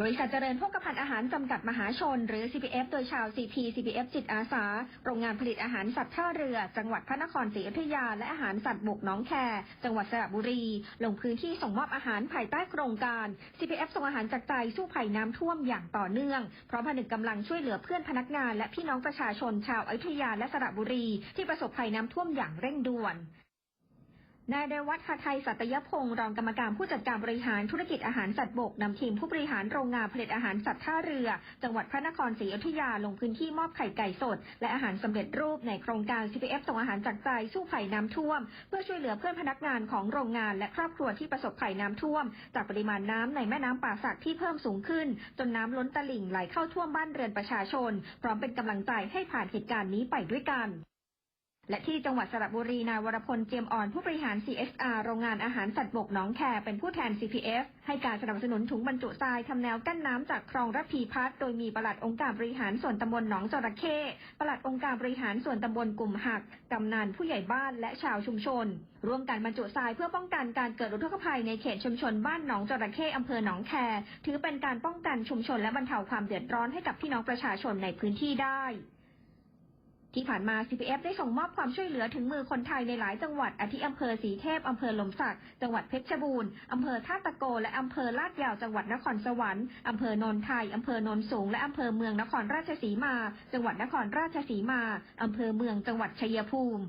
บริษัทเจริญโภคภัณฑ์อาหารจำกัดมหาชน หรือ CPF โดยชาว CP CPF จิตอาสา โรงงานผลิตอาหารสัตว์ท่าเรือ จังหวัดพระนครศรีอยุธยา และอาหารสัตว์บกน้องแค จังหวัดสระบุรี ลงพื้นที่ส่งมอบอาหารภายใต้โครงการ CPF ส่งอาหารจากใจสู้ภัยน้ำท่วมอย่างต่อเนื่อง พร้อมผนึกกำลังช่วยเหลือเพื่อนพนักงาน และพี่น้องประชาชนชาวอยุธยาและสระบุรี ที่ประสบภัยน้ำท่วมอย่างเร่งด่วน นายเดวัฒน์ไทยสัตยพงศ์รองกรรมการผู้จัดการบริหารธุรกิจอาหารสัตว์บกนำทีมผู้บริหารโรงงานผลิตอาหารสัตว์ท่าเรือ จังหวัดพระนครศรีอยุธยาลงพื้นที่มอบไข่ไก่สด และอาหารสำเร็จรูปในโครงการ CPF ส่งอาหารจากใจสู้ภัยน้ำท่วม เพื่อช่วยเหลือเพื่อนพนักงานของโรงงานและครอบครัวที่ประสบภัยน้ำท่วม จากปริมาณน้ำในแม่น้ำป่าสักที่เพิ่มสูงขึ้น จนน้ำล้นตลิ่งไหลเข้าท่วมบ้านเรือนประชาชน พร้อมเป็นกำลังใจให้ผ่านเหตุการณ์นี้ไปด้วยกัน และที่จังหวัดสระบุรีนายวรพลเจียมอ่อนผู้บริหาร CSR โรงงานอาหารสัตว์บกหนองแคเป็นผู้แทน CPF ให้การสนับสนุนถุงบรรจุทรายทำแนวกั้นน้ำจากคลองระพีพัฒน์โดยมีปลัดองค์การบริหารส่วนตำบลหนองจระเข้ปลัดองค์การบริหารส่วนตำบลกลุ่มหักกำนันผู้ใหญ่บ้านและชาวชุมชน ร่วมกันบรรจุทรายเพื่อป้องกันการเกิดอุทกภัยในเขตชุมชนบ้านหนองจระเข้อำเภอหนองแคถือเป็นการป้องกันชุมชนและบรรเทาความเดือดร้อนให้กับพี่น้องประชาชนในพื้นที่ได้ ที่ผ่านมา CPF ได้ส่งมอบความช่วยเหลือถึงมือคนไทยในหลายจังหวัดอาทิอำเภอสีเทพ อำเภอหลมสัก จังหวัดเพชรบูรณ์ อำเภอท่าตะโก และอำเภอลาดยาว จังหวัดนครสวรรค์ อำเภอโนนไทย อำเภอโนนสูง และอำเภอเมืองนครราชสีมา จังหวัดนครราชสีมา อำเภอเมือง จังหวัดชัยภูมิ